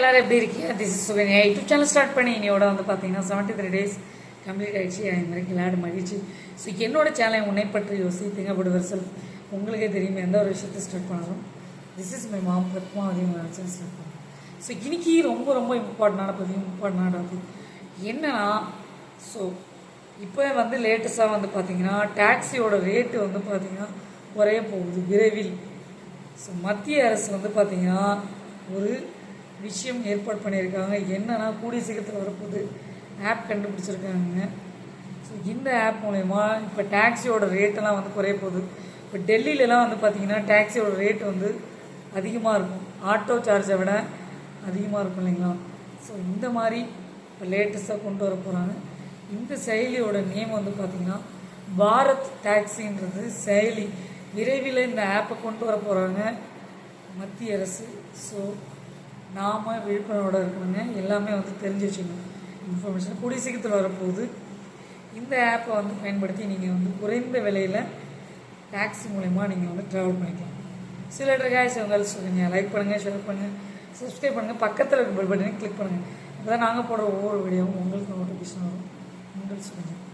எல்லாரும் எப்படி இருக்கீங்க? This is Sukanya YouTube channel start பண்ணி இன்னையோட வந்து பார்த்தீங்கன்னா செவன்ட்டி த்ரீ டேஸ் கம்ப்ளீட் ஆகிடுச்சு அது மாதிரி விளையாடு மகிழ்ச்சி. ஸோ என்னோட சேனலை உன்னை பற்றி யோசி திங்க செல்ஃப் உங்களுக்கே தெரியும் எந்த ஒரு விஷயத்தை ஸ்டார்ட் பண்ணாலும் this is my mom Padmavathi channel start பண்ணுறேன் ஸோ இன்னைக்கு ரொம்ப ரொம்ப இம்பார்ட்டண்டான பதிவு இம்பார்ட்டண்டான பதிவு என்னன்னா ஸோ இப்போ வந்து லேட்டஸ்ட்டாக வந்து பார்த்தீங்கன்னா டாக்ஸியோட ரேட்டு வந்து பார்த்தீங்கன்னா குறைய போகுது விரைவில். ஸோ மத்திய அரசு வந்து பார்த்தீங்கன்னா ஒரு விஷயம் ஏற்பாடு பண்ணியிருக்காங்க. என்னன்னா கூடிய சீக்கிரத்தில் வரப்போகுது. ஆப் கண்டுபிடிச்சிருக்காங்க. ஸோ இந்த ஆப் மூலயமா இப்போ டாக்ஸியோட ரேட்டெல்லாம் வந்து குறைய போகுது. இப்போ டெல்லியிலலாம் வந்து பார்த்திங்கன்னா டாக்ஸியோட ரேட் வந்து அதிகமாக இருக்கும். ஆட்டோ சார்ஜை விட அதிகமாக இருக்கும் இல்லைங்களா? ஸோ இந்த மாதிரி இப்போ லேட்டஸ்ட்டாக கொண்டு வர போகிறாங்க இந்த செயலியோட நேம் வந்து பார்த்திங்கன்னா பாரத் டாக்ஸின்றது செயலி. விரைவில் இந்த ஆப்பை கொண்டு வர போகிறாங்க மத்திய அரசு. ஸோ நாம் விழிப்புணர்வோடு இருக்கணுங்க. எல்லாமே வந்து தெரிஞ்சு வச்சுக்கணும். இன்ஃபர்மேஷன் கூடிய சீக்கிரத்தில் வரப்போகுது. இந்த ஆப்பை வந்து பயன்படுத்தி நீங்கள் வந்து குறைந்த விலையில் டாக்ஸி மூலயமா நீங்கள் வந்து ட்ராவல் பண்ணிக்கலாம். சில ட்ரகாய்ஸ் உங்கள் சொல்லுங்கள் லைக் பண்ணுங்கள் ஷேர் பண்ணுங்கள் சப்ஸ்கிரைப் பண்ணுங்கள் பக்கத்தில் இருக்க பெல் பட்டனை கிளிக் பண்ணுங்கள் அப்போ தான் நாங்கள் போடுற ஒவ்வொரு வீடியோவும் உங்களுக்கு நோட்டிஃபிகேஷன் வரும். உங்கள் சொல்லுங்கள்